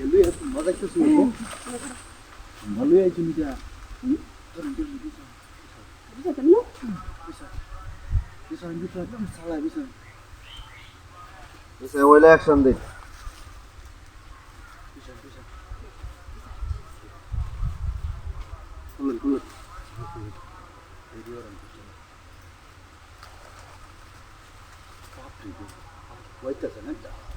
elu ya maza kesu yo malu ya jimi ja tan jo ni sa bisa kan lo bisa bisa lanjut lagi salah bisa bisa öyle akşam değil. Bisa bisa kullan kullan ediyorum Vay kazanacak.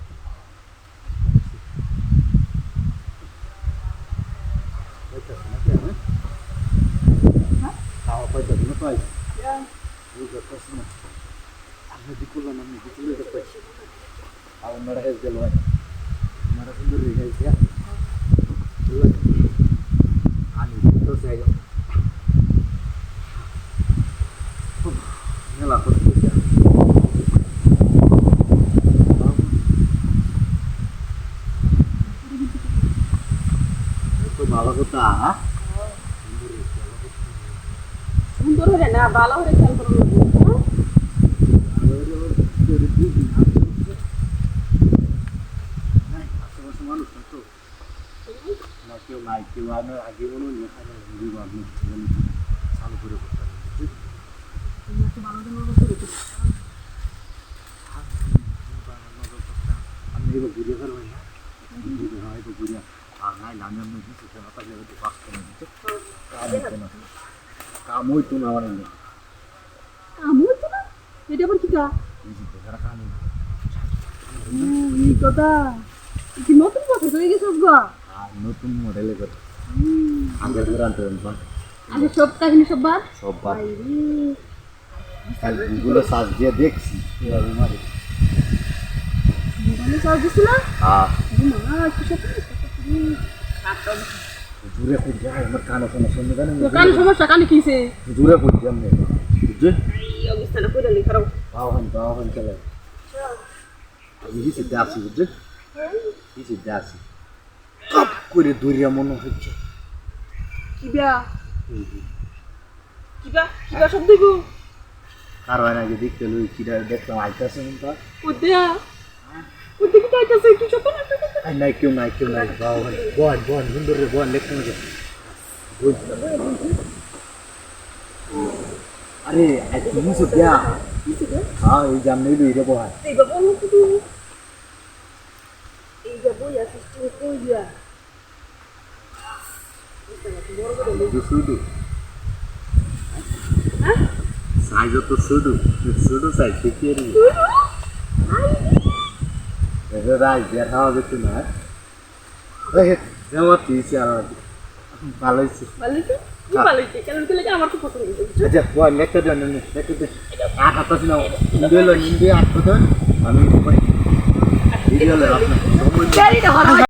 খাওয়া পাইতাছে না পাই বুঝতে পারছি না আমি দিকুলাম আমি দিকুলে পাইছি আর ওনারা has গেল ওনারা সুন্দর রেখে গেছে আমি তো চাই ভালো কথা খেয়াল করো মানুষ না তো না কেউ নাই কেউ আমার আগে মনে হয় এখানে চালু করে করতে আমি এবার ঘুরিয়ে ফেলবেন না। হ্যাঁ এবার ঘুরিয়ে আর নাই আমি আমি দিচ্ছি কেন তাহলে একটু পাস করে দিচ্ছে কাম হইতো না কাম হইতো আমার এমনি তো না? এটা আবার কি কা? এই কথা। কি নতুন কথা হয়ে গেছে গা। নতুন মডেলে করে আগের করে আনতে আগে সব কাহিনী সব বাদ? সব বাইরে গুগলে সার্চ দিয়ে দেখছি এভাবে মারি। মোবাইলে চার্জ দিছিল মা কি সব দূরে খুঁজছে আমার কানে শোনা শুনতে জানেন তো কানে সমস্যা কানে কিছে দূরে খুঁজছে আমি। বুঝছে? এই অবস্থাটা কইরা লি খারাপ বাহন বাহন চলে আমি হিসে আসি বুঝছে? হিসে আসি কাপ করে দূরিয়া মনে হচ্ছে। কিবা কিবা কিবা সব দিব কার হয় না যে দেখতে লই কিরা দেখলাম আইতাছে কিন্তু ওদিয়া ওদি কি তাইতাছে কি সব না আর নাই কেউ নাই কেউ নাই বাহন বন বন সুন্দর রে বন লেখতে হবে আরে তুমি সে দেয়া হ্যাঁ এই জাম নেই লই রে বহাই এই বাবা ও কুদু এই বাবা ইয়া সিস্টেম কই দিয়া সাইজ তো শুধু শুধু সাইজ শিখিয়ে নি এবার রাই বের হওয়া যেত না। যেমন ভালো হয়েছে? লাগে আমার কথা আমি